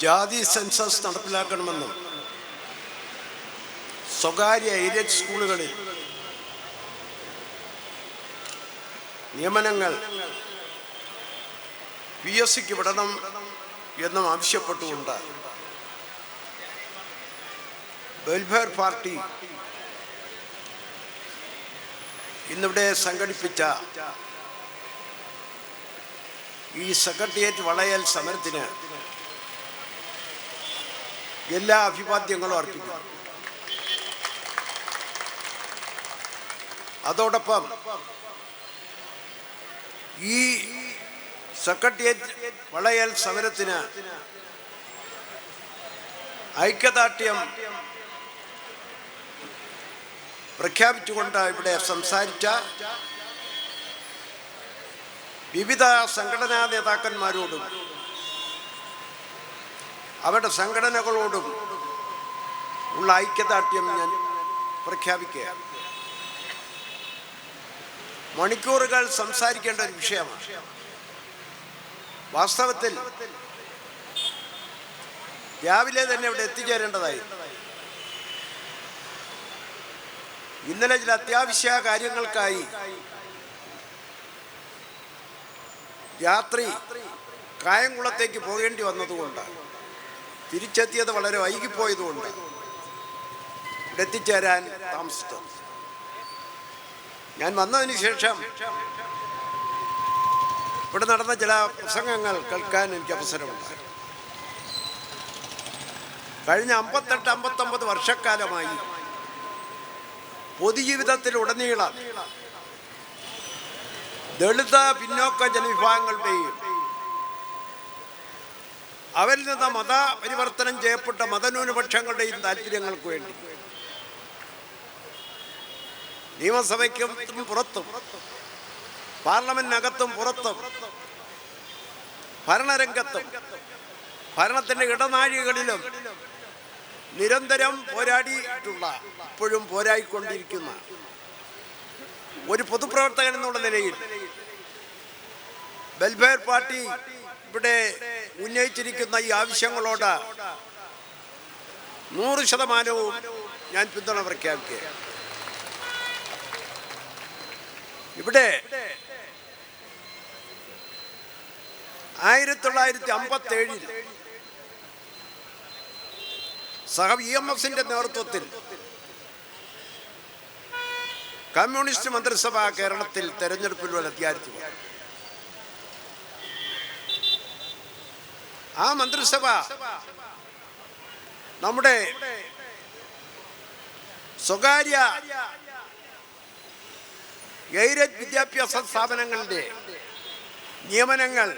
ജാതി സെൻസസ് നടപ്പിലാക്കണമെന്നും സ്വകാര്യ എയ്ഡഡ് സ്കൂളുകളിൽ നിയമനങ്ങൾ പി എസ് സിക്ക് വിടണം എന്നും ആവശ്യപ്പെട്ടുകൊണ്ട് വെൽഫെയർ പാർട്ടി ഇന്നിവിടെ സംഘടിപ്പിച്ച ഈ സെക്രട്ടേറിയറ്റ് വളയൽ സമരത്തിന് എല്ലാ അഭിവാദ്യങ്ങളും അർപ്പിക്കും. അതോടൊപ്പം ഈ സെക്രട്ടേറിയറ്റ് വളയൽ സമരത്തിന് ഐക്യദാർഢ്യം പ്രഖ്യാപിച്ചുകൊണ്ട് ഇവിടെ സംസാരിച്ച വിവിധ സംഘടനാ നേതാക്കന്മാരോടും അവരുടെ സംഘടനകളോടും ഉള്ള ഐക്യദാർഢ്യം ഞാൻ പ്രഖ്യാപിക്കുക മണിക്കൂറുകൾ സംസാരിക്കേണ്ട ഒരു വിഷയമാണ്. വാസ്തവത്തിൽ രാവിലെ തന്നെ ഇവിടെ എത്തിച്ചേരേണ്ടതായി. ഇന്നലെ ചില അത്യാവശ്യ കാര്യങ്ങൾക്കായി രാത്രി കായംകുളത്തേക്ക് പോകേണ്ടി വന്നതുകൊണ്ട് തിരിച്ചെത്തിയത് വളരെ വൈകിപ്പോയതുകൊണ്ട് എത്തിച്ചേരാൻ താമസിച്ചു. ഞാൻ വന്നതിന് ശേഷം ഇവിടെ നടന്ന ചില പ്രസംഗങ്ങൾ കേൾക്കാൻ എനിക്ക് അവസരമുണ്ടായി. കഴിഞ്ഞ അമ്പത്തെട്ട് അമ്പത്തൊമ്പത് വർഷക്കാലമായി പൊതുജീവിതത്തിലുടനീളം ദളിത പിന്നോക്ക ജനവിഭാഗങ്ങളുടെയും അവരിൽ നിന്ന് മതപരിവർത്തനം ചെയ്യപ്പെട്ട മതന്യൂനപക്ഷങ്ങളുടെയും താല്പര്യങ്ങൾക്ക് വേണ്ടി. നിയമസഭയ്ക്കും പുറത്തും പാർലമെന്റിനകത്തും പുറത്തും ഭരണരംഗത്തും ഭരണത്തിന്റെ ഇടനാഴികളിലും നിരന്തരം പോരാടിയിട്ടുള്ള ഇപ്പോഴും പോരായിക്കൊണ്ടിരിക്കുന്ന ഒരു പൊതുപ്രവർത്തകൻ എന്നുള്ള നിലയിൽ വെൽഫെയർ പാർട്ടി ഇവിടെ ഉന്നയിച്ചിരിക്കുന്ന ഈ ആവശ്യങ്ങളോട് നൂറ് ശതമാനവും ഞാൻ പിന്തുണ പ്രഖ്യാപിക്കുക. ഇവിടെ ആയിരത്തി തൊള്ളായിരത്തി അമ്പത്തി ഏഴിൽ സഹ ഇ എം എഫിന്റെ നേതൃത്വത്തിൽ കമ്മ്യൂണിസ്റ്റ് മന്ത്രിസഭ കേരളത്തിൽ തെരഞ്ഞെടുപ്പിലൂടെ അധികാരത്തിൽ ആ മന്ത്രിസഭ നമ്മുടെ സ്വകാര്യ ഗൈരജ് വിദ്യാഭ്യാസ സ്ഥാപനങ്ങളുടെ നിയമനങ്ങൾ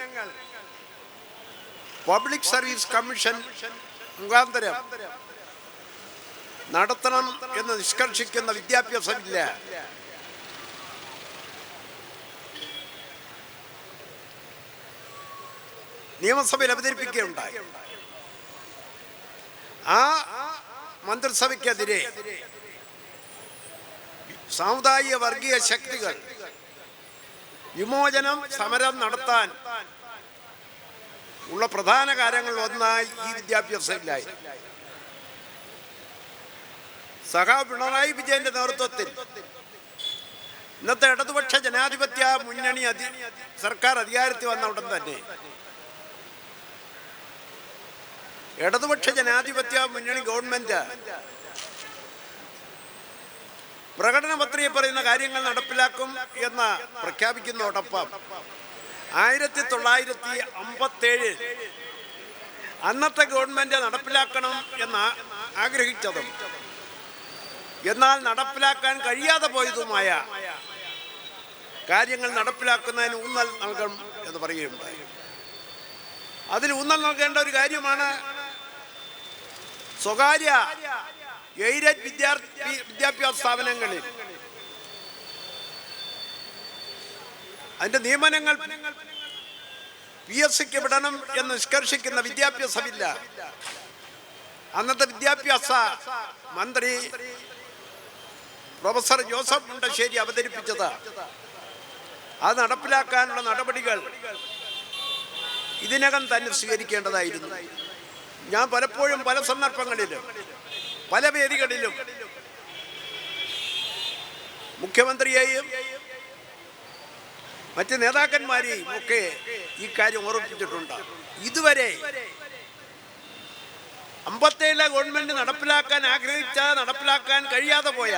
പബ്ലിക് സർവീസ് കമ്മീഷൻ മുഖാന്തരം നടത്തണം എന്ന് നിഷ്കർഷിക്കുന്ന വിദ്യാഭ്യാസമില്ല. നിയമസഭയിൽ അവതരിപ്പിക്കുകയുണ്ടായി. ആ മന്ത്രിസഭയ്ക്കെതിരെ സാമുദായിക വർഗീയ ശക്തികൾ വിമോചനം സമരം നടത്താൻ ഉള്ള പ്രധാന കാര്യങ്ങൾ ഒന്നായി ഈ വിദ്യാഭ്യാസമില്ലായി സഖാ പിണറായി വിജയന്റെ നേതൃത്വത്തിൽ ഇന്നത്തെ ഇടതുപക്ഷ ജനാധിപത്യ മുന്നണി സർക്കാർ അധികാരത്തിൽ വന്ന ഉടൻ തന്നെ ഇടതുപക്ഷ ജനാധിപത്യ മുന്നണി ഗവൺമെന്റ് പ്രകടന പത്രികയിൽ പറയുന്ന കാര്യങ്ങൾ നടപ്പിലാക്കും എന്ന് പ്രഖ്യാപിക്കുന്നതോടൊപ്പം ആയിരത്തി തൊള്ളായിരത്തി അമ്പത്തേഴ് അന്നത്തെ ഗവൺമെന്റ് നടപ്പിലാക്കണം എന്ന് ആഗ്രഹിച്ചതും എന്നാൽ നടപ്പിലാക്കാൻ കഴിയാതെ പോയതുമായ കാര്യങ്ങൾ നടപ്പിലാക്കുന്നതിന് ഊന്നൽ നൽകണം എന്ന് പറയുകയുണ്ടായി. അതിൽ ഊന്നൽ നൽകേണ്ട ഒരു കാര്യമാണ് സ്വകാര്യ എയ്ഡഡ് വിദ്യാർത്ഥി വിദ്യാഭ്യാസ സ്ഥാപനങ്ങളിൽ അതിന്റെ നിയമനങ്ങൾ പി എസ് സിക്ക് വിടണം എന്ന് നിഷ്കർഷിക്കുന്ന വിദ്യാഭ്യാസമില്ല അന്നത്തെ വിദ്യാഭ്യാസ മന്ത്രി പ്രൊഫസർ ജോസഫ് മുണ്ടശ്ശേരി അവതരിപ്പിച്ചത് അത് നടപ്പിലാക്കാനുള്ള നടപടികൾ ഇതിനകം തന്നെ സ്വീകരിക്കേണ്ടതായിരുന്നു. ഞാൻ പലപ്പോഴും പല സന്ദർഭങ്ങളിലും പല വേദികളിലും മുഖ്യമന്ത്രിയെയും മറ്റ് നേതാക്കന്മാരെയും ഒക്കെ ഈ കാര്യം ഓർമ്മിപ്പിച്ചിട്ടുണ്ട്. ഇതുവരെ അമ്പത്തേഴിലെ ഗവൺമെന്റ് നടപ്പിലാക്കാൻ ആഗ്രഹിച്ച നടപ്പിലാക്കാൻ കഴിയാതെ പോയ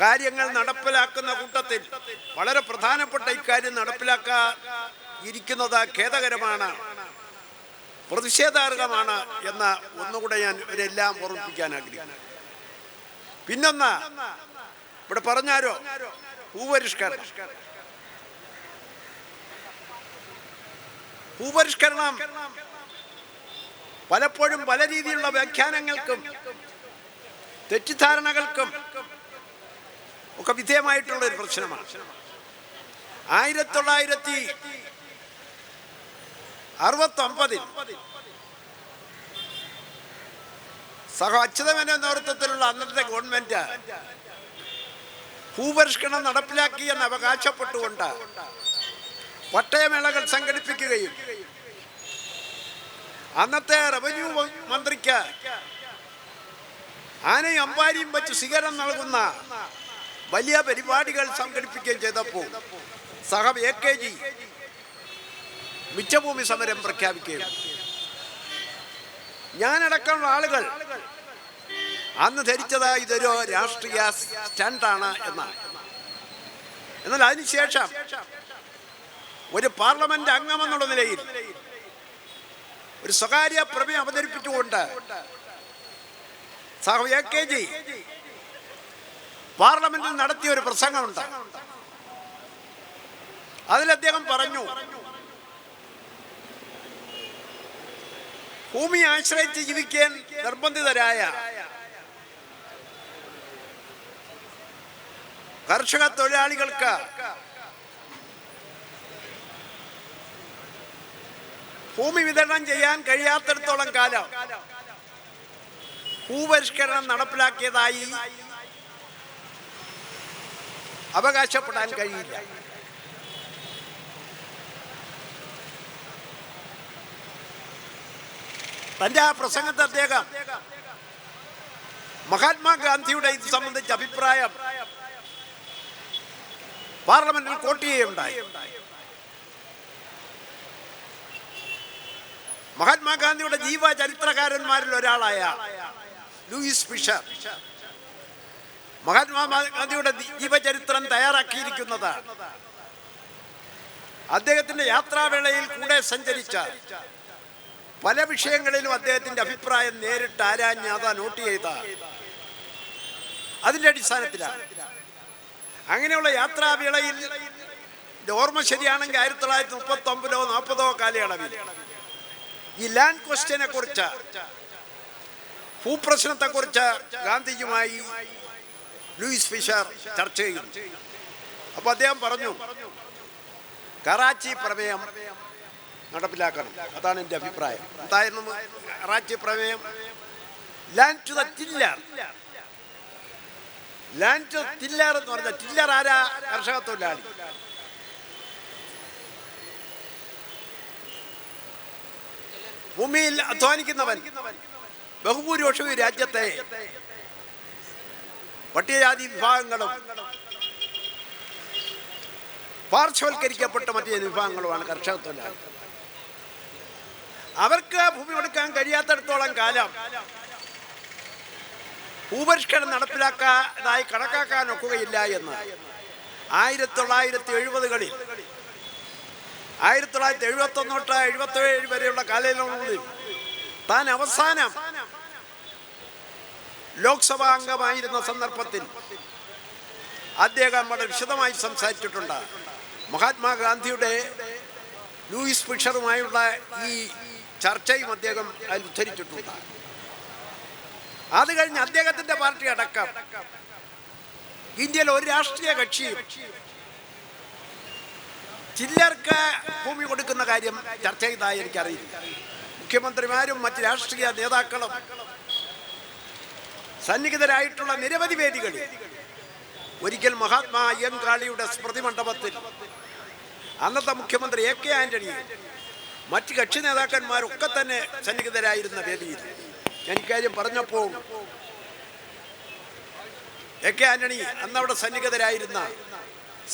കാര്യങ്ങൾ നടപ്പിലാക്കുന്ന കൂട്ടത്തിൽ വളരെ പ്രധാനപ്പെട്ട ഇക്കാര്യം നടപ്പിലാക്കാൻ ഇരിക്കുന്നത് ഖേദകരമാണ്. പ്രതിഷേധാർഹമാണ് എന്ന ഒന്നുകൂടെ ഞാൻ ഇവരെല്ലാം ഓർമ്മിപ്പിക്കാൻ ആഗ്രഹിക്കുന്നു. പിന്നൊന്ന് ഇവിടെ പറഞ്ഞാരോ? ഭൂപരിഷ്കരണം. ഭൂപരിഷ്കരണം പലപ്പോഴും പല രീതിയിലുള്ള വ്യാഖ്യാനങ്ങൾക്കും തെറ്റിദ്ധാരണകൾക്കും ഒക്കെ വിധേയമായിട്ടുള്ള ഒരു പ്രശ്നമാണ്. ആയിരത്തി തൊള്ളായിരത്തി അറുപത്തി ഒമ്പതിൽ സഹ അച്യുതമേനോ നേതൃത്വത്തിലുള്ള അന്നത്തെ ഗവൺമെന്റ് ഭൂപരിഷ്കരണം നടപ്പിലാക്കി എന്ന് അവകാശപ്പെട്ടുകൊണ്ട് പട്ടയമേളകൾ സംഘടിപ്പിക്കുകയും അന്നത്തെ റവന്യൂ മന്ത്രിക്ക് ആനയും അമ്പാരിയും വെച്ച് സ്വീകരണം നൽകുന്ന വലിയ പരിപാടികൾ സംഘടിപ്പിക്കുകയും ചെയ്തപ്പോൾ സഹ എ കെ ജി മിച്ചഭൂമി സമരം പ്രഖ്യാപിക്കുകയും. ഞാനടക്കമുള്ള ആളുകൾ അന്ന് ധരിച്ചത് ഇതൊരു രാഷ്ട്രീയ സ്റ്റാൻഡാണ് എന്നാണ്. എന്നാൽ അതിനുശേഷം ഒരു പാർലമെന്റ് അംഗമെന്നുള്ള നിലയിൽ ഒരു സ്വകാര്യ പ്രമേയം അവതരിപ്പിച്ചുകൊണ്ട് സഹ എ കെ ജി പാർലമെന്റിൽ നടത്തിയ ഒരു പ്രസംഗമുണ്ട്. അതിൽ അദ്ദേഹം പറഞ്ഞു ഭൂമി ആശ്രയിച്ച് ജീവിക്കാൻ നിർബന്ധിതരായ കർഷക തൊഴിലാളികൾക്ക് ഭൂമി വിതരണം ചെയ്യാൻ കഴിയാത്തിടത്തോളം കാലം ഭൂപരിഷ്കരണം നടപ്പിലാക്കിയതായി അവകാശപ്പെടാൻ കഴിയില്ല. തന്റെ ആ പ്രസംഗത്തെ അദ്ദേഹം മഹാത്മാഗാന്ധിയുടെ ഇത് സംബന്ധിച്ച അഭിപ്രായം പാർലമെന്റിൽ കോട്ട് ചെയ്യുകയുണ്ടായി. മഹാത്മാഗാന്ധിയുടെ ജീവചരിത്രകാരന്മാരിൽ ഒരാളായ ലൂയിസ് ഫിഷർ. മഹാത്മാഗാന്ധിയുടെ ജീവചരിത്രം തയ്യാറാക്കിയിരിക്കുന്നത് അദ്ദേഹത്തിന്റെ യാത്രാവേളയിൽ കൂടെ സഞ്ചരിച്ച പല വിഷയങ്ങളിലും അദ്ദേഹത്തിന്റെ അഭിപ്രായം നേരിട്ട് ആരാഞ്ഞ് അതാ നോട്ട് ചെയ്ത അതിന്റെ അടിസ്ഥാനത്തിലാണ്. അങ്ങനെയുള്ള യാത്രാവേളയിൽ ഓർമ്മ ശരിയാണെങ്കിൽ ആയിരത്തി തൊള്ളായിരത്തി മുപ്പത്തി ഒമ്പതോ നാൽപ്പതോ കാലയളവിൽ ഈ ലാൻഡ് ക്വസ്റ്റ്യനെ കുറിച്ച് ഭൂപ്രശ്നത്തെ കുറിച്ച് ഗാന്ധിജിയുമായി ലൂയിസ് ഫിഷർ ചർച്ച ചെയ്യും അപ്പൊ അദ്ദേഹം പറഞ്ഞു കറാച്ചി പ്രമേയം നടപ്പിലാക്കണം. അതാണ് എന്റെ അഭിപ്രായം. എന്തായിരുന്നു രാജ്യപ്രമേയം പ്രമേയം. Land to the tiller land to tiller എന്ന് പറഞ്ഞ ടില്ലർ ആരാ? കർഷക തൊഴിലാളി. ഭൂമിയിൽ അധ്വാനിക്കുന്നവൻ ബഹുഭൂരിപക്ഷവും രാജ്യത്തെ പട്ടികജാതി വിഭാഗങ്ങളും പാർശ്വവൽക്കരിക്കപ്പെട്ട മറ്റു വിഭാഗങ്ങളുമാണ് കർഷക തൊഴിലാളി. അവർക്ക് ആ ഭൂമി കൊടുക്കാൻ കഴിയാത്തടത്തോളം കാലം ഭൂപരിഷ്കരണം നടപ്പിലാക്കാനായി കണക്കാക്കാൻ ഒക്കുകയില്ല എന്ന്. ആയിരത്തി തൊള്ളായിരത്തി എഴുപതുകളിൽ ആയിരത്തി തൊള്ളായിരത്തി എഴുപത്തി ഒന്ന് തൊട്ട് എഴുപത്തി ഏഴ് വരെയുള്ള കാലയളവിൽ താൻ അവസാനം ലോക്സഭാ അംഗമായിരുന്ന സന്ദർഭത്തിൽ അദ്ദേഹം വളരെ വിശദമായി സംസാരിച്ചിട്ടുണ്ട്. മഹാത്മാഗാന്ധിയുടെ ലൂയിസ് ഫിഷറുമായുള്ള ഈ ചർച്ചയും അദ്ദേഹം അതിൽ ഉദ്ധരിച്ചിട്ടുണ്ട്. അത് കഴിഞ്ഞ് അദ്ദേഹത്തിന്റെ പാർട്ടി അടക്കം. ഇന്ത്യയിൽ ഒരു രാഷ്ട്രീയ കക്ഷിയും ചില്ലർക്ക് ഭൂമി കൊടുക്കുന്ന കാര്യം ചർച്ച ചെയ്തതായി എനിക്കറിയില്ല. മുഖ്യമന്ത്രിമാരും മറ്റ് രാഷ്ട്രീയ നേതാക്കളും സന്നിഹിതരായിട്ടുള്ള നിരവധി വേദികളിൽ ഒരിക്കൽ മഹാത്മാ അയ്യങ്കാളിയുടെ സ്മൃതി മണ്ഡപത്തിൽ അന്നത്തെ മുഖ്യമന്ത്രി എ കെ ആന്റണിയും മറ്റ് കക്ഷി നേതാക്കന്മാരൊക്കെ തന്നെ സന്നിഹിതരായിരുന്ന വേദിയിൽ. ഞാൻ ഇക്കാര്യം പറഞ്ഞപ്പോൾ എ കെ ആന്റണി അന്നവിടെ സന്നിഹിതരായിരുന്ന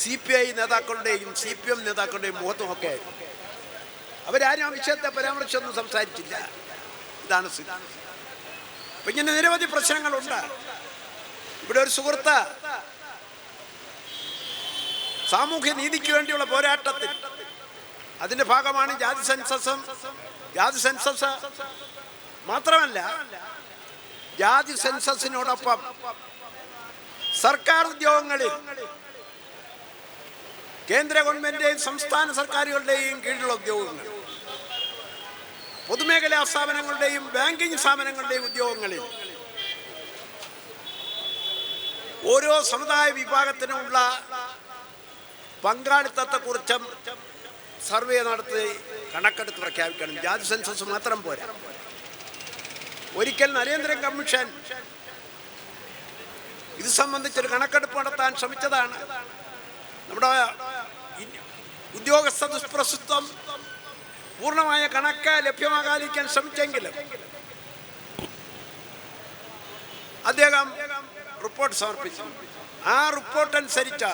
സി പി ഐ നേതാക്കളുടെയും സി പി എം നേതാക്കളുടെയും മുഖത്തുമൊക്കെ അവരാരും ആ വിഷയത്തെ പരാമർശമൊന്നും സംസാരിച്ചില്ല. ഇതാണ് സ്ഥിതി. അപ്പൊ ഇങ്ങനെ നിരവധി പ്രശ്നങ്ങളുണ്ട്. ഇവിടെ ഒരു സുഹൃത്ത് സാമൂഹ്യ നീതിക്ക് വേണ്ടിയുള്ള പോരാട്ടത്തിൽ അതിന്റെ ഭാഗമാണ് ജാതി സെൻസസും. ജാതി സെൻസസ് മാത്രമല്ല ജാതി സെൻസസിനോടൊപ്പം സർക്കാർ ഉദ്യോഗങ്ങളിൽ കേന്ദ്ര ഗവൺമെന്റിന്റെയും സംസ്ഥാന സർക്കാരുകളുടെയും കീഴിലുള്ള ഉദ്യോഗങ്ങൾ പൊതുമേഖലാ സ്ഥാപനങ്ങളുടെയും ബാങ്കിംഗ് സ്ഥാപനങ്ങളുടെയും ഉദ്യോഗങ്ങളിൽ ഓരോ സമുദായ വിഭാഗത്തിനുമുള്ള പങ്കാളിത്തത്തെക്കുറിച്ചും സർവേ നടത്തി കണക്കെടുത്ത് പ്രഖ്യാപിക്കണം. ജാതി സെൻസസ് മാത്രം പോരാ. ഒരിക്കൽ നരേന്ദ്രൻ കമ്മീഷൻ ഇത് സംബന്ധിച്ചൊരു കണക്കെടുപ്പ് നടത്താൻ ശ്രമിച്ചതാണ്. നമ്മുടെ ഉദ്യോഗസ്ഥ ദുഷ്പ്രസിത്വം പൂർണമായ കണക്ക് ലഭ്യമാകാതിരിക്കാൻ ശ്രമിച്ചെങ്കിലും അദ്ദേഹം റിപ്പോർട്ട് സമർപ്പിച്ചു. ആ റിപ്പോർട്ട് അനുസരിച്ച്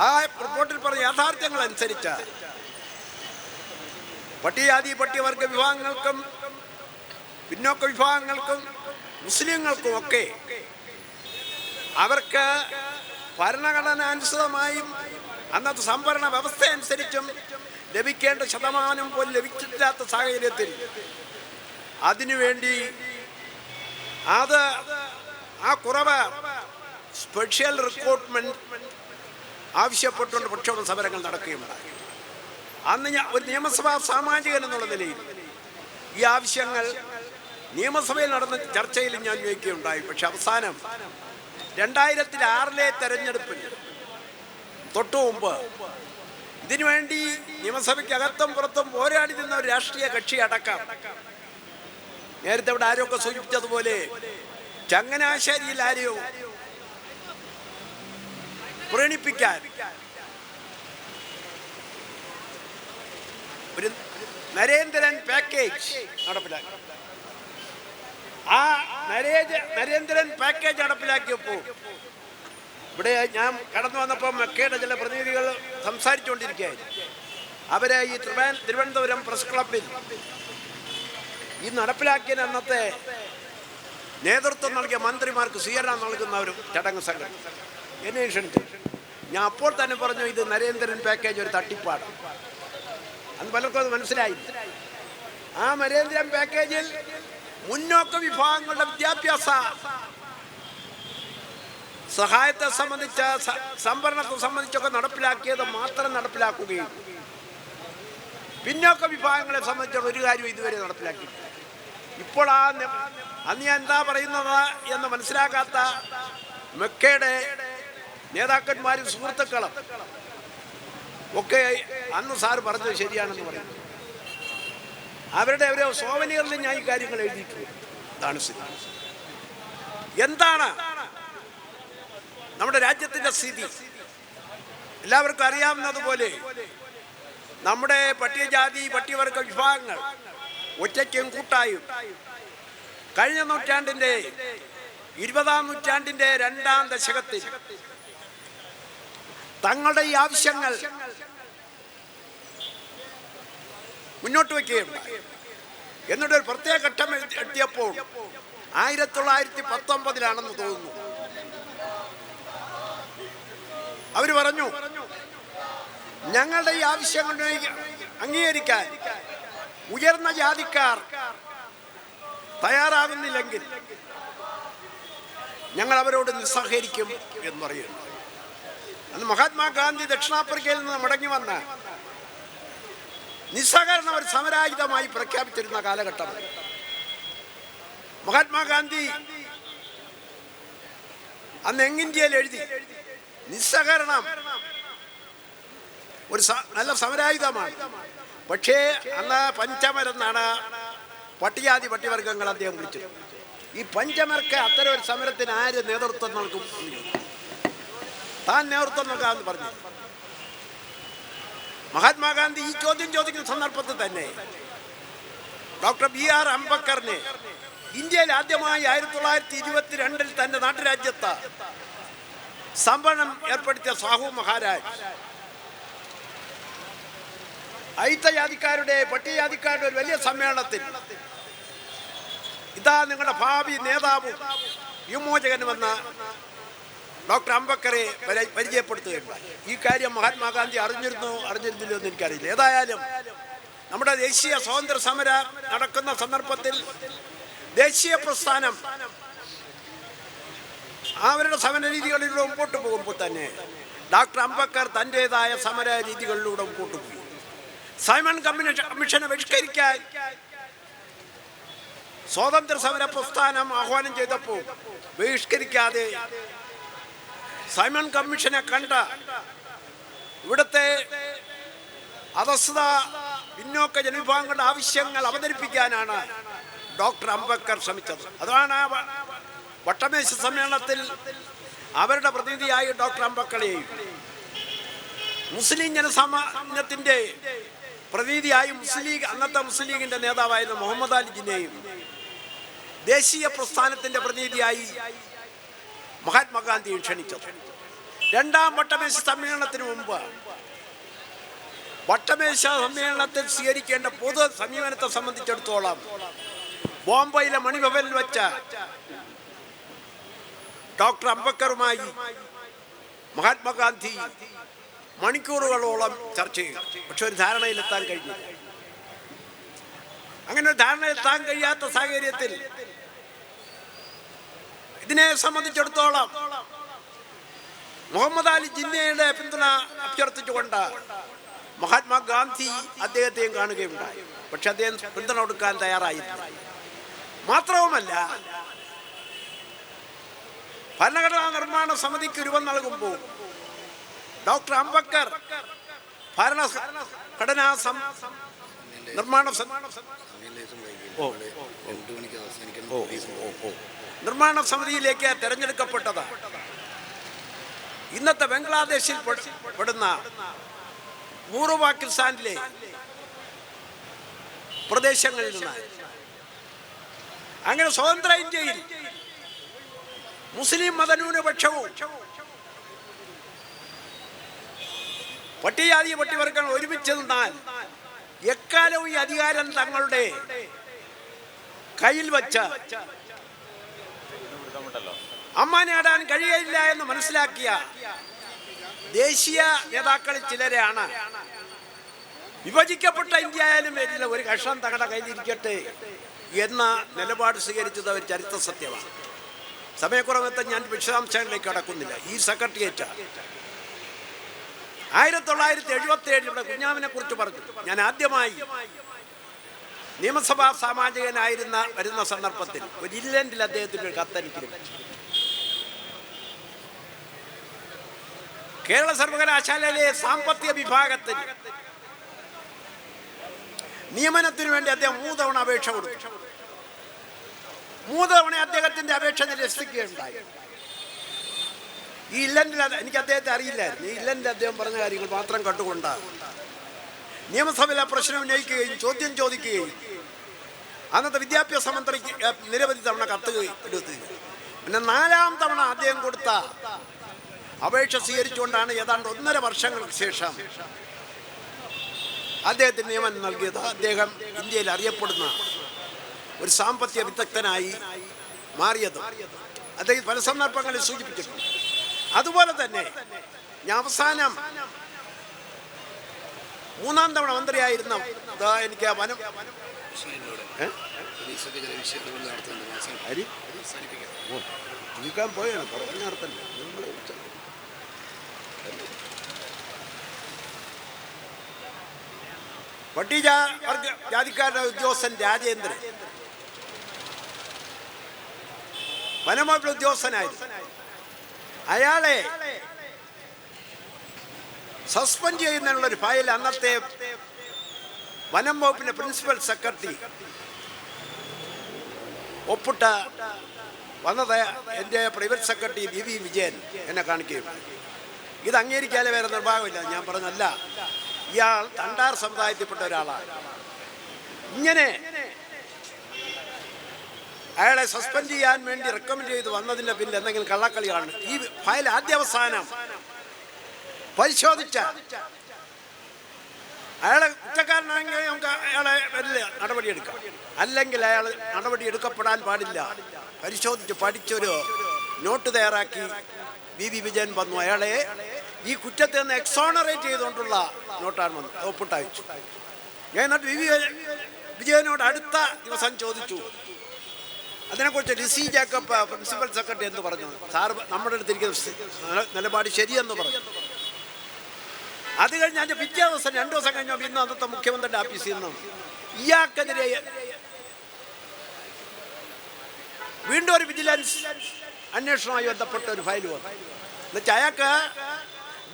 ആ റിപ്പോർട്ടിൽ പറഞ്ഞ യാഥാർത്ഥ്യങ്ങൾ അനുസരിച്ച് പട്ടികജാതി പട്ടികവർഗ വിഭാഗങ്ങൾക്കും പിന്നോക്ക വിഭാഗങ്ങൾക്കും മുസ്ലിങ്ങൾക്കും ഒക്കെ അവർക്ക് ഭരണഘടന അനുസൃതമായും അന്നത്തെ സംഭരണ വ്യവസ്ഥ അനുസരിച്ചും ലഭിക്കേണ്ട ശതമാനം പോലും ലഭിച്ചിട്ടില്ലാത്ത സാഹചര്യത്തിൽ അതിനുവേണ്ടി അത് ആ കുറവ് സ്പെഷ്യൽ റിക്രൂട്ട്മെന്റ് ആവശ്യപ്പെട്ടുകൊണ്ട് പ്രക്ഷോഭ സമരങ്ങൾ നടക്കുകയുണ്ടായി. അന്ന് ഞാൻ ഒരു നിയമസഭാ സാമാജികൻ എന്നുള്ള നിലയിൽ ഈ ആവശ്യങ്ങൾ നിയമസഭയിൽ നടന്ന ചർച്ചയിൽ ഞാൻ ഉന്നയിക്കുകയുണ്ടായി പക്ഷെ അവസാനം രണ്ടായിരത്തി ആറിലെ തെരഞ്ഞെടുപ്പിൽ തൊട്ടു മുമ്പ് ഇതിനുവേണ്ടി നിയമസഭയ്ക്കകത്തും പുറത്തും പോരാടി നിന്ന ഒരു രാഷ്ട്രീയ കക്ഷി അടക്കം നേരത്തെ ഇവിടെ ആരൊക്കെ സൂചിപ്പിച്ചതുപോലെ ചങ്ങനാശ്ശേരിയിൽ ആരെയോ പ്രീണിപ്പിക്കാൻ. ഒരു നരേന്ദ്രൻ പാക്കേജ് നടപ്പിലാക്കി. ആ നരേജ നരേന്ദ്രൻ പാക്കേജ് നടപ്പിലാക്കിയപ്പോൾ ഇവിടെ ഞാൻ കടന്നു വന്നപ്പോൾ മെക്കയുടെ ചില പ്രതിനിധികൾ സംസാരിച്ചുകൊണ്ടിരിക്കുകയായിരുന്നു. അവരെ ഈ തിരുവന- തിരുവനന്തപുരം പ്രസ് ക്ലബിൽ ഈ നടപ്പിലാക്കിയ അന്നത്തെ നേതൃത്വം നൽകിയ മന്ത്രിമാർക്ക് സ്വീകരണം നൽകുന്ന ഒരു ചടങ്ങ് സംഘം എന്നെ ക്ഷണിച്ചു. ഞാൻ അപ്പോൾ തന്നെ പറഞ്ഞു ഇത് നരേന്ദ്രൻ പാക്കേജ് ഒരു തട്ടിപ്പാണ്. അന്ന് പലർക്കും അത് മനസ്സിലായി ആ നരേന്ദ്രൻ പാക്കേജിൽ മുന്നോക്ക വിഭാഗങ്ങളുടെ വിദ്യാഭ്യാസ സഹായത്തെ സംബന്ധിച്ച സംവരണത്തെ സംബന്ധിച്ചൊക്കെ നടപ്പിലാക്കിയത് മാത്രം നടപ്പിലാക്കുകയും പിന്നോക്ക വിഭാഗങ്ങളെ സംബന്ധിച്ചുള്ള ഒരു കാര്യവും ഇതുവരെ നടപ്പിലാക്കിയിട്ടില്ല. ഇപ്പോൾ ആ അന്ന് ഞാൻ എന്താ പറയുന്നത് എന്ന് മനസ്സിലാക്കാത്ത മെക്കയുടെ നേതാക്കന്മാരും സുഹൃത്തുക്കളും ഒക്കെ അന്ന് സാർ പറഞ്ഞത് ശരിയാണെന്ന് പറയുന്നു. അവരുടെ ഓരോ സോവനിയറിൽ ഞാൻ ഈ കാര്യങ്ങൾ എഴുതിയിട്ടുണ്ട്. എന്താണ് നമ്മുടെ രാജ്യത്തിന്റെ സ്ഥിതി? എല്ലാവർക്കും അറിയാവുന്നതുപോലെ നമ്മുടെ പട്ടികജാതി പട്ടികവർഗ വിഭാഗങ്ങൾ ഒറ്റയ്ക്കും കൂട്ടായും കഴിഞ്ഞ നൂറ്റാണ്ടിന്റെ ഇരുപതാം നൂറ്റാണ്ടിന്റെ രണ്ടാം ദശകത്തിൽ തങ്ങളുടെ ഈ ആവശ്യങ്ങൾ മുന്നോട്ട് വയ്ക്കുകയുണ്ടായി എന്നിട്ട് ഒരു പ്രത്യേക ഘട്ടം എത്തി- എത്തിയപ്പോൾ ആയിരത്തി തൊള്ളായിരത്തി പത്തൊമ്പതിലാണെന്ന് തോന്നുന്നു. അവർ പറഞ്ഞു ഞങ്ങളുടെ ഈ ആവശ്യങ്ങൾ അംഗീകരിക്കാൻ ഉയർന്ന ജാതിക്കാർ തയ്യാറാകുന്നില്ലെങ്കിൽ ഞങ്ങൾ അവരോട് നിസ്സഹകരിക്കും എന്ന് പറയുന്നു. അന്ന് മഹാത്മാഗാന്ധി ദക്ഷിണാഫ്രിക്കയിൽ നിന്ന് മടങ്ങി വന്ന നിസ്സഹകരണം ഒരു സമരായുധമായി പ്രഖ്യാപിച്ചിരുന്ന കാലഘട്ടം. മഹാത്മാഗാന്ധി അന്ന് എങ്ങിന്ത്യയിൽ എഴുതി നിസ്സഹകരണം ഒരു നല്ല സമരായുധമാണ്. പക്ഷേ അന്ന് പഞ്ചമരെന്നാണ് പട്ടികാതി പട്ടിവർഗങ്ങൾ അദ്ദേഹം വിളിച്ചത്. ഈ പഞ്ചമർക്ക് അത്തരം ഒരു സമരത്തിന് ആര് നേതൃത്വം നൽകും. താൻ നേതൃത്വം നൽകാമെന്ന് പറഞ്ഞു. മഹാത്മാഗാന്ധി ഈ ചോദ്യം ചോദിക്കുന്ന സന്ദർഭത്തിൽ തന്നെ ഡോക്ടർ ബി ആർ അംബക്കറിനെ ഇന്ത്യയിൽ ആദ്യമായി ആയിരത്തി തൊള്ളായിരത്തി ഇരുപത്തിരണ്ടിൽ തന്റെ നാട്ടുരാജ്യത്ത് സംവരണം ഏർപ്പെടുത്തിയ സാഹു മഹാരാജ്. അയിത്തജാതിക്കാരുടെ പട്ടികജാതിക്കാരുടെ ഒരു വലിയ സമ്മേളനത്തിൽ ഇതാ നിങ്ങളുടെ ഭാവി നേതാവും വിമോചകനുമെന്ന ഡോക്ടർ അംബക്കറെ പരി- പരിചയപ്പെടുത്തുകയുണ്ടായി ഈ കാര്യം മഹാത്മാഗാന്ധി അറിഞ്ഞിരുന്നോ? അറിഞ്ഞിരുന്നില്ലോ എന്ന് എനിക്കറിയില്ല. ഏതായാലും നമ്മുടെ ദേശീയ സ്വാതന്ത്ര്യ സമര നടക്കുന്ന സന്ദർഭത്തിൽ ദേശീയ പ്രസ്ഥാനം അവരുടെ സമര രീതികളിലൂടെ മുമ്പോട്ട് പോകുമ്പോൾ തന്നെ ഡോക്ടർ അംബക്കർ തന്റെതായ സമര രീതികളിലൂടെ മുമ്പോട്ട് പോയി. സൈമൺ കമ്മീഷൻ കമ്മീഷനെ ബഹിഷ്കരിക്കാൻ സ്വാതന്ത്ര്യ സമര പ്രസ്ഥാനം ആഹ്വാനം ചെയ്തപ്പോൾ ബഹിഷ്കരിക്കാതെ സൈമൺ കമ്മീഷനെ കണ്ട ഇവിടുത്തെ അതസ്ഥ പിന്നോക്ക ജനവിഭാഗങ്ങളുടെ ആവശ്യങ്ങൾ അവതരിപ്പിക്കാനാണ് ഡോക്ടർ അംബേദ്കർ ശ്രമിച്ചത്. അതാണ് ആ വട്ടമേശ സമ്മേളനത്തിൽ അവരുടെ പ്രതിനിധിയായി ഡോക്ടർ അംബേദ്കറെയും മുസ്ലിം ജനസാമാന്യത്തിന്റെ പ്രതിനിധിയായി മുസ്ലിം ലീഗ് അന്നത്തെ മുസ്ലിം ലീഗിന്റെ നേതാവായിരുന്ന മുഹമ്മദ് അലി ജിന്നയും ദേശീയ പ്രസ്ഥാനത്തിന്റെ പ്രതിനിധിയായി മഹാത്മാഗാന്ധിയും ക്ഷണിച്ചത്. രണ്ടാം വട്ടമേശ സമ്മേളനത്തിന് മുമ്പ് വട്ടമേശ സമ്മേളനത്തിൽ സ്വീകരിക്കേണ്ട പൊതു സമീപനത്തെ സംബന്ധിച്ചിടത്തോളം ബോംബെയിലെ മണിഭവനിൽ വെച്ച ഡോക്ടർ അംബേദ്കറുമായി മഹാത്മാഗാന്ധി മണിക്കൂറുകളോളം ചർച്ച ചെയ്തു. പക്ഷെ ഒരു ധാരണയിലെത്താൻ കഴിഞ്ഞില്ല. അങ്ങനെ ഒരു ധാരണയിലെത്താൻ കഴിയാത്ത സാഹചര്യത്തിൽ ഇതിനെ സംബന്ധിച്ചിടത്തോളം മുഹമ്മദ് അലി ജിന്നയുടെ പിന്തുണ അഭ്യർത്ഥിച്ചുകൊണ്ട് മഹാത്മാഗാന്ധി അദ്ദേഹത്തെയും കാണുകയുണ്ടായി. പക്ഷെ അദ്ദേഹം പിന്തുണ കൊടുക്കാൻ തയ്യാറായില്ല മാത്രവുമല്ല ഭരണഘടനാ നിർമ്മാണ സമിതിക്ക് രൂപം നൽകുമ്പോൾ ഡോക്ടർ അംബക്കർ ഭരണഘടനാ നിർമ്മാണ ഓ, ഓ, ഓ. നിർമ്മാണ സമിതിയിലേക്ക് തെരഞ്ഞെടുക്കപ്പെട്ടത്. ഇന്നത്തെ ബംഗ്ലാദേശിൽ പെടുന്ന നൂറ് പാകിസ്ഥാനിലെ പ്രദേശങ്ങളിൽ നിന്ന്. അങ്ങനെ സ്വതന്ത്ര ഇന്ത്യയിൽ മുസ്ലിം മതന്യൂനപക്ഷവും പട്ടികജാതി പട്ടിവർഗങ്ങൾ ഒരുമിച്ച് നിന്നാൽ എക്കാലവും ഈ അധികാരം തങ്ങളുടെ കയ്യിൽ വച്ച അമ്മ നേടാൻ കഴിയില്ല എന്ന് മനസ്സിലാക്കിയ ദേശീയ നേതാക്കളിൽ ചിലരെയാണ്. വിഭജിക്കപ്പെട്ട ഇന്ത്യ ആയാലും വരില്ല ഒരു കഷ്ണം തങ്ങളുടെ കയ്യിലിരിക്കട്ടെ എന്ന നിലപാട് സ്വീകരിച്ചത് അവർ ചരിത്ര സത്യമാണ്. സമയക്കുറവത്തെ ഞാൻ വിശദാംശങ്ങളിലേക്ക് കടക്കുന്നില്ല. ഈ സെക്രട്ടേറിയറ്റ് ആയിരത്തി തൊള്ളായിരത്തി എഴുപത്തി ഏഴിൽ ഇവിടെ കുഞ്ഞാമിനെ കുറിച്ച് പറഞ്ഞു. ഞാൻ ആദ്യമായി നിയമസഭാ സാമാജികനായിരുന്ന വരുന്ന സന്ദർഭത്തിൽ ഒരു ഇല്ലൻഡിൽ അദ്ദേഹത്തിന്റെ ഒരു കത്തെനിക്ക് ലഭിച്ചു. കേരള സർവകലാശാലയിലെ സാമ്പത്തിക വിഭാഗത്തിൽ നിയമനത്തിന് വേണ്ടി അദ്ദേഹം മൂന്നവണ അപേക്ഷ കൊടുത്തു. മൂന്നവണ അദ്ദേഹത്തിന്റെ അപേക്ഷ നിരസിക്കുകയുണ്ടായി ഈ ഇല്ലൻഡിൽ അത് എനിക്ക് അദ്ദേഹത്തെ അറിയില്ലായിരുന്നു. ഈ ഇല്ലൻഡിൽ അദ്ദേഹം പറഞ്ഞ കാര്യങ്ങൾ മാത്രം കണ്ടുകൊണ്ടാണ്. നിയമസഭയിൽ ആ പ്രശ്നം ഉന്നയിക്കുകയും ചോദ്യം ചോദിക്കുകയും അന്നത്തെ വിദ്യാഭ്യാസ മന്ത്രിക്ക് നിരവധി തവണ കത്ത് എടുത്തു പിന്നെ നാലാം തവണ അദ്ദേഹം കൊടുത്ത അപേക്ഷ സ്വീകരിച്ചുകൊണ്ടാണ് ഏതാണ്ട് ഒന്നര വർഷങ്ങൾക്ക് ശേഷം അദ്ദേഹത്തിന് നിയമനം നൽകിയത്. അദ്ദേഹം ഇന്ത്യയിൽ അറിയപ്പെടുന്ന ഒരു സാമ്പത്തിക വിദഗ്ധനായി മാറിയത്. അദ്ദേഹം പല സന്ദർഭങ്ങളിൽ സൂചിപ്പിച്ചിട്ടുണ്ട്. അതുപോലെ തന്നെ ഞാൻ അവസാനം മൂന്നാം തവണ മന്ത്രിയായിരുന്ന എനിക്ക് ആ വനം. അരി? നിൽക്കാൻ പോയാണ്. പട്ടിക വർഗ ജാതിക്കാരുടെ ഉദ്യോഗസ്ഥൻ രാജേന്ദ്രൻ. വനംവകുപ്പ് ഉദ്യോഗസ്ഥനായിരുന്നു. അയാളെ സസ്പെൻഡ് ചെയ്യുന്നതിനുള്ള ഒരു ഫയൽ അന്നത്തെ വനം വകുപ്പിന്റെ പ്രിൻസിപ്പൽ സെക്രട്ടറി ഒപ്പിട്ട വന്നത് എന്റെ private secretary B V Vijayan എന്നെ കാണിക്കുകയും. ഇത് അംഗീകരിക്കാതെ വേറെ നിർഭാഗമില്ല ഞാൻ പറഞ്ഞല്ല ഇയാൾ തണ്ടാർ സമുദായത്തിൽപ്പെട്ട ഒരാളാണ്. ഇങ്ങനെ അയാളെ സസ്പെൻഡ് ചെയ്യാൻ വേണ്ടി റെക്കമെൻഡ് ചെയ്ത് വന്നതിന്റെ പിന്നിൽ എന്തെങ്കിലും കള്ളക്കളിയാണ് ഈ ഫയൽ ആദ്യ അവസാനം പരിശോധിച്ച. അയാളെ കുറ്റക്കാരനാണെങ്കിൽ നമുക്ക് അയാളെ വരില്ല നടപടിയെടുക്കാം. അല്ലെങ്കിൽ അയാൾ നടപടി എടുക്കപ്പെടാൻ പാടില്ല. പരിശോധിച്ച് പഠിച്ചൊരു നോട്ട് തയ്യാറാക്കി വി വി വിജയൻ വന്നു. അയാളെ ഈ കുറ്റത്തിൽ നിന്ന് എക്സോണറേറ്റ് ചെയ്തുകൊണ്ടുള്ള നോട്ടാണ് വന്നത്. ഒപ്പിട്ടയച്ചു. ഞാൻ എന്നിട്ട് വി വി വിജയനോട് അടുത്ത ദിവസം ചോദിച്ചു. അതിനെക്കുറിച്ച് ലിസി ജേക്കബ് പ്രിൻസിപ്പൽ സെക്രട്ടറി എന്ന് പറഞ്ഞു? സാർ നമ്മുടെ അടുത്തിരിക്കുന്ന നിലപാട് ശരിയെന്ന് പറഞ്ഞു. അത് കഴിഞ്ഞ് അതിന്റെ പിറ്റേ ദിവസം രണ്ടു ദിവസം കഴിഞ്ഞപ്പോൾ ഇന്ന് അന്നത്തെ മുഖ്യമന്ത്രിയുടെ ആഫീസിൽ നിന്നും ഇയാൾക്കെതിരെ വീണ്ടും ഒരു വിജിലൻസ് അന്വേഷണവുമായി ബന്ധപ്പെട്ട ഒരു ഫയൽ വന്നു. എന്നുവെച്ചാൽ അയാൾക്ക്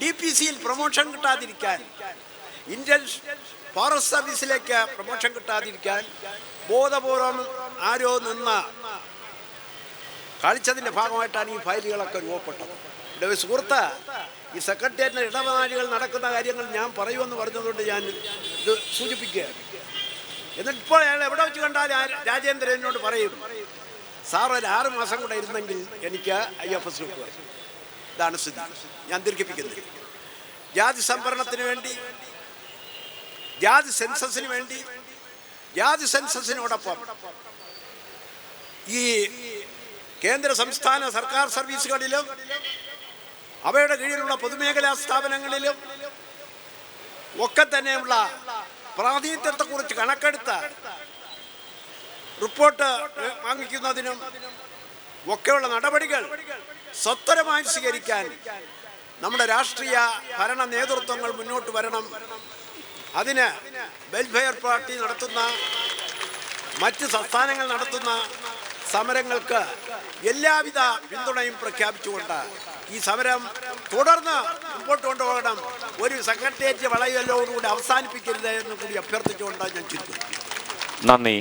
ഡി പി സിയിൽ പ്രൊമോഷൻ കിട്ടാതിരിക്കാൻ ഇന്ത്യൻ ഫോറസ്റ്റ് സർവീസിലേക്ക് പ്രൊമോഷൻ കിട്ടാതിരിക്കാൻ ബോധപൂർവം ആരോ നിന്ന കളിച്ചതിന്റെ ഭാഗമായിട്ടാണ് ഈ ഫയലുകളൊക്കെ രൂപപ്പെട്ടത്. എന്റെ സുഹൃത്ത ഈ സെക്രട്ടേറിയറ്റിന് ഇടപെടലുകൾ നടക്കുന്ന കാര്യങ്ങൾ ഞാൻ പറയുമെന്ന് പറഞ്ഞതുകൊണ്ട് ഞാൻ ഇത് സൂചിപ്പിക്കുകയാണ്. എന്നിട്ടിപ്പോൾ അയാൾ എവിടെ വെച്ച് കണ്ടാലും ആ രാജേന്ദ്രൻ എന്നോട് പറയും സാർ ഒരു ആറ് മാസം കൂടെ ഇരുന്നെങ്കിൽ എനിക്ക് ഐ എഫ് എസ് കിട്ടുക ഇതാണ് സ്ഥിതി. ഞാൻ ദീർഘിപ്പിക്കുന്നത് ജാതി സംവരണത്തിന് വേണ്ടി ജാതി സെൻസസിന് വേണ്ടി ജാതി സെൻസസിനോടൊപ്പം ഈ കേന്ദ്ര സംസ്ഥാന സർക്കാർ സർവീസുകളിലും അവയുടെ കീഴിലുള്ള പൊതുമേഖലാ സ്ഥാപനങ്ങളിലും ഒക്കെ തന്നെയുള്ള പ്രാതിനിധ്യത്തെക്കുറിച്ച് കണക്കെടുത്ത റിപ്പോർട്ട് വാങ്ങിക്കുന്നതിനും ഒക്കെയുള്ള നടപടികൾ സ്വത്തരമായി സ്വീകരിക്കാൻ നമ്മുടെ രാഷ്ട്രീയ ഭരണ നേതൃത്വങ്ങൾ മുന്നോട്ട് വരണം. അതിന് വെൽഫെയർ പാർട്ടി നടത്തുന്ന മറ്റ് സംസ്ഥാനങ്ങൾ നടത്തുന്ന സമരങ്ങൾക്ക് എല്ലാവിധ പിന്തുണയും പ്രഖ്യാപിച്ചുകൊണ്ട് ഈ സമരം തുടർന്ന് മുമ്പോട്ട് കൊണ്ടുപോകണം. ഒരു സെക്രട്ടേറിയറ്റ് വളയല്ലോടുകൂടി അവസാനിപ്പിക്കരുത് എന്ന് കൂടി അഭ്യർത്ഥിച്ചുകൊണ്ടാണ് ഞാൻ ചുരുക്കുന്നു. നന്ദി.